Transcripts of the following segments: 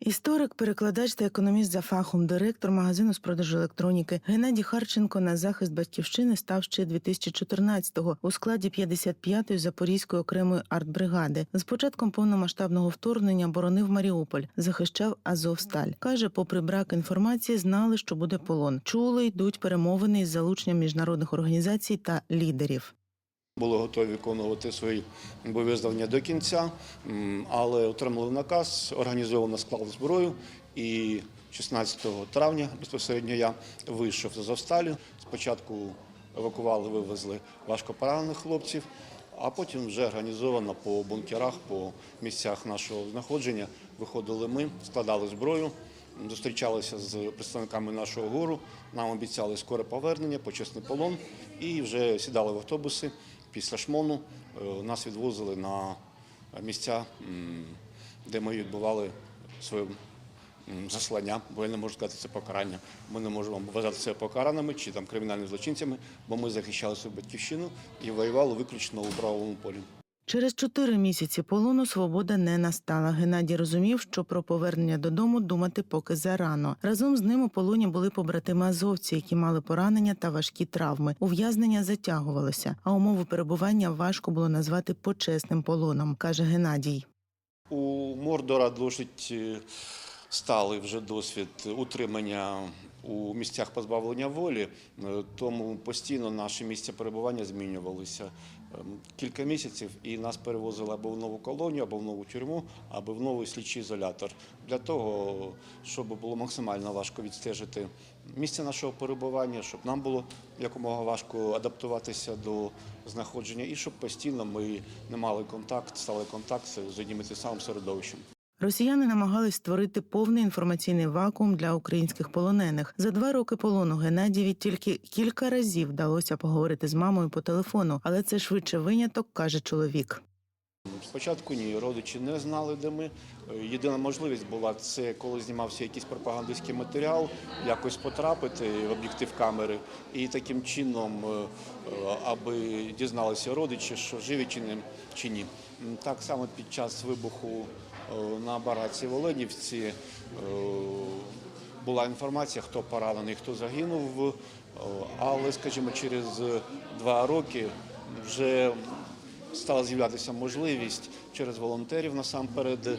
Історик, перекладач та економіст за фахом, директор магазину з продажу електроніки Геннадій Харченко на захист батьківщини став ще 2014-го у складі 55-ї Запорізької окремої артбригади. З початком повномасштабного вторгнення боронив Маріуполь, захищав Азовсталь. каже, попри брак інформації, знали, що буде полон. Чули, йдуть перемовини із залученням міжнародних організацій та лідерів. Були готові виконувати свої обов'язання до кінця, але отримали наказ, організовано склали зброю. І 16 травня безпосередньо я вийшов з Азовсталі. Спочатку евакували, вивезли важкопоранених хлопців, а потім вже організовано по бункерах, по місцях нашого знаходження. Виходили ми, складали зброю, зустрічалися з представниками нашого гуру. Нам обіцяли скоре повернення, почесний полон, і вже сідали в автобуси. Після шмону е, нас відвозили на місця, де ми відбували своє заслання, бо я не можу сказати це покарання. Ми не можемо вважати це покараними чи там кримінальними злочинцями, бо ми захищали свою батьківщину і воювали виключно у правовому полі. Через чотири місяці полону свобода не настала. Геннадій розумів, що про повернення додому думати поки зарано. Разом з ним у полоні були побратими азовці, які мали поранення та важкі травми. Ув'язнення затягувалося, а умови перебування важко було назвати почесним полоном, каже Геннадій. У Мордора досить е, сталий вже досвід утримання у місцях позбавлення волі, е, тому постійно наші місця перебування змінювалися Ем, кілька місяців, і нас перевозили або в нову колонію, або в нову тюрму, або в новий слідчий ізолятор. Для того, щоб було максимально важко відстежити місце нашого перебування, щоб нам було якомога важко адаптуватися до знаходження, і щоб постійно ми не мали контакт, стали контакт з одним і тим самим середовищем. Росіяни намагались створити повний інформаційний вакуум для українських полонених. За два роки полону Геннадієві тільки кілька разів вдалося поговорити з мамою по телефону, але це швидше виняток, каже чоловік. Спочатку ні, родичі не знали, де ми. Єдина можливість була це, коли знімався якийсь пропагандистський матеріал, якось потрапити в об'єктив камери і таким чином, е, аби дізналися родичі, що живі чи ні. Так само під час вибуху на бараці в Оленівці е, була інформація, хто поранений, хто загинув. Е, Але, скажімо, через два роки вже стала з'являтися можливість через волонтерів насамперед е,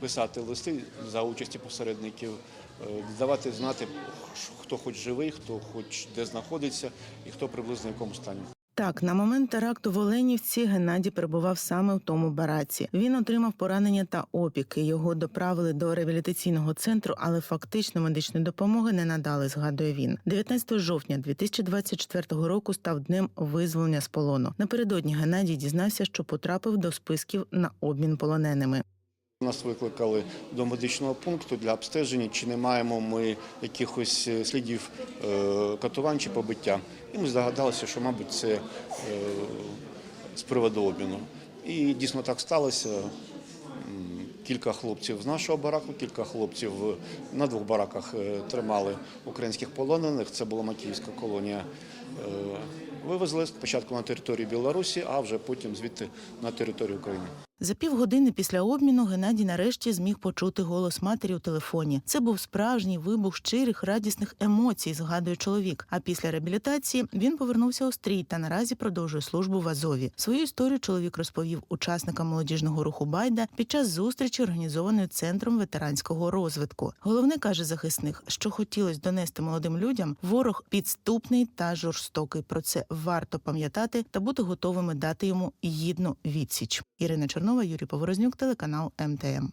писати листи за участі посередників, е, давати знати, хто хоч живий, хто хоч де знаходиться і хто приблизно в якому стані. Так, на момент теракту в Оленівці Геннадій перебував саме в тому бараці. Він отримав поранення та опіки. Його доправили до реабілітаційного центру, але фактично медичної допомоги не надали. Згадує він. 19 жовтня 2024 року став днем визволення з полону. Напередодні Геннадій дізнався, що потрапив до списків на обмін полоненими. Нас викликали до медичного пункту для обстеження, чи не маємо ми якихось е, слідів е, катувань чи побиття. І ми здогадалися, що, мабуть, це е, з приводу обміну. І дійсно так сталося. Кілька хлопців з нашого бараку, кілька хлопців на двох бараках тримали українських полонених. Це була Макіївська колонія. Вивезли спочатку на територію Білорусі, а вже потім звідти на територію України. За півгодини після обміну Геннадій нарешті зміг почути голос матері у телефоні. Це був справжній вибух щирих радісних емоцій, згадує чоловік. А після реабілітації він повернувся у стрій та наразі продовжує службу в Азові. Свою історію чоловік розповів учасникам молодіжного руху Байда під час зустрічі, організованої центром ветеранського розвитку. Головне каже захисник, що хотілося донести молодим людям, ворог підступний та жорстокий. Про це варто пам'ятати та бути готовими дати йому гідну відсіч. Ірина Чернова, Юрій Поворознюк, телеканал МТМ.